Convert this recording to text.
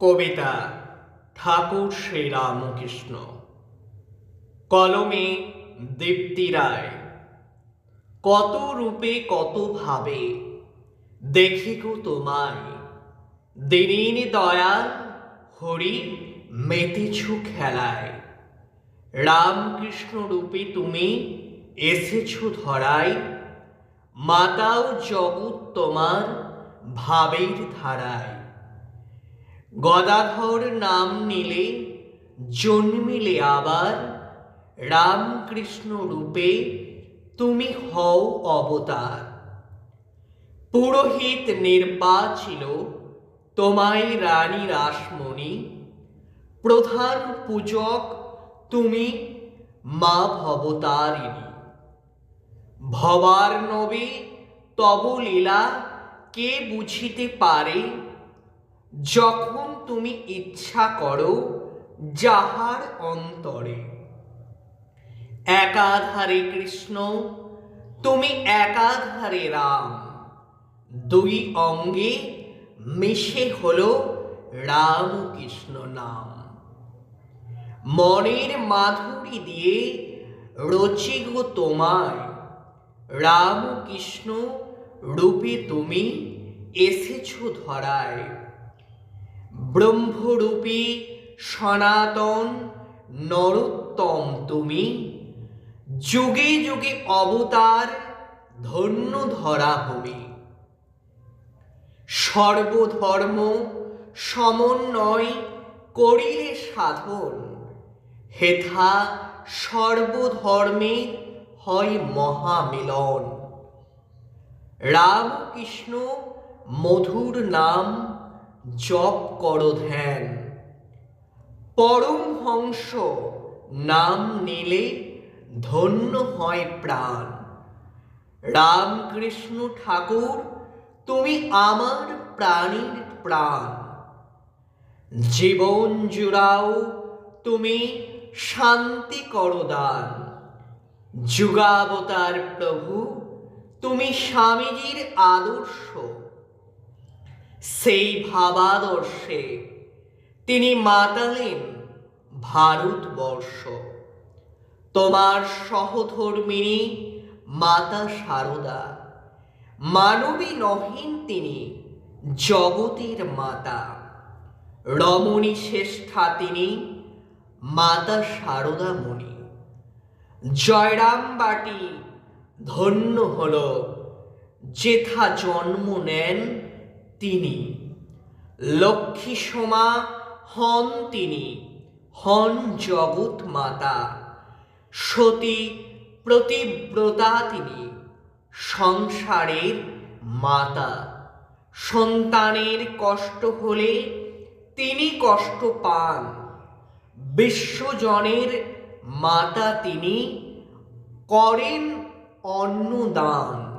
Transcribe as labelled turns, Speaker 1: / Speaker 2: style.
Speaker 1: কবিতা, ঠাকুর শ্রী রামকৃষ্ণ। কলমে দীপ্তি রায়, কত রূপে কত ভাবে দেখি গো তোমায়। দিনীন দয়াল, হরি মেতেছু খেলায়। রামকৃষ্ণ রূপে তুমি এসেছ ধরায়। মাতাও জগৎ তোমার ভাবের ধারায়। গদাধর নাম নিলে জন্মিলে আবার, রামকৃষ্ণ রূপে তুমি হও অবতার। পুরোহিত নির্বাচিল তোমায় রানী রাসমণি, প্রধান পূজক তুমি মা ভবতারিণী। ভবার নবী তব লীলা কে বুঝিতে পারে যখন তুমি ইচ্ছা করো যাহার অন্তরে। একাধারে কৃষ্ণ, তুমি একাধারে রাম। দুই অঙ্গে মিশে হলো রাম কৃষ্ণ নাম। মনের মাধুরী দিয়ে রচি গো তোমায়। রাম কৃষ্ণ রূপে তুমি এসেছ ধরায়। ব্রহ্মরূপী সনাতন নরোত্তম তুমি। যুগে যুগে অবতার ধন্য ধরা ভূমি। সর্বধর্ম সমন্বয় করিলে সাধন। হেথা সর্বধর্মে হয় মহামিলন। রামকৃষ্ণ মধুর নাম জপ করো ধ্যান। পরম হংস নাম নিলে ধন্য হয় প্রাণ। রামকৃষ্ণ ঠাকুর, তুমি আমার প্রাণীর প্রাণ। জীবন জুড়াও, তুমি শান্তি করো দান। যুগাবতার প্রভু, তুমি স্বামীজির আদর্শ। সেই ভাবাদর্শে। তিনি মাতালেন ভারতবর্ষ। তোমার সহধর্মিনী মাতা সারদা। মানবী নহেন তিনি জগতের মাতা। রমণী শ্রেষ্ঠা তিনি মাতা সারদা মণি জয়রাম বাটি ধন্য হল, যেথা জন্ম নেন তিনি। লক্ষ্মী সোমা হন তিনি, হন জগৎ মাতা। সতী প্রতিব্রতা তিনি, সংসারের মাতা। সন্তানের কষ্ট হলে তিনি কষ্ট পান। বিশ্বজনের মাতা তিনি করেন অন্নদান।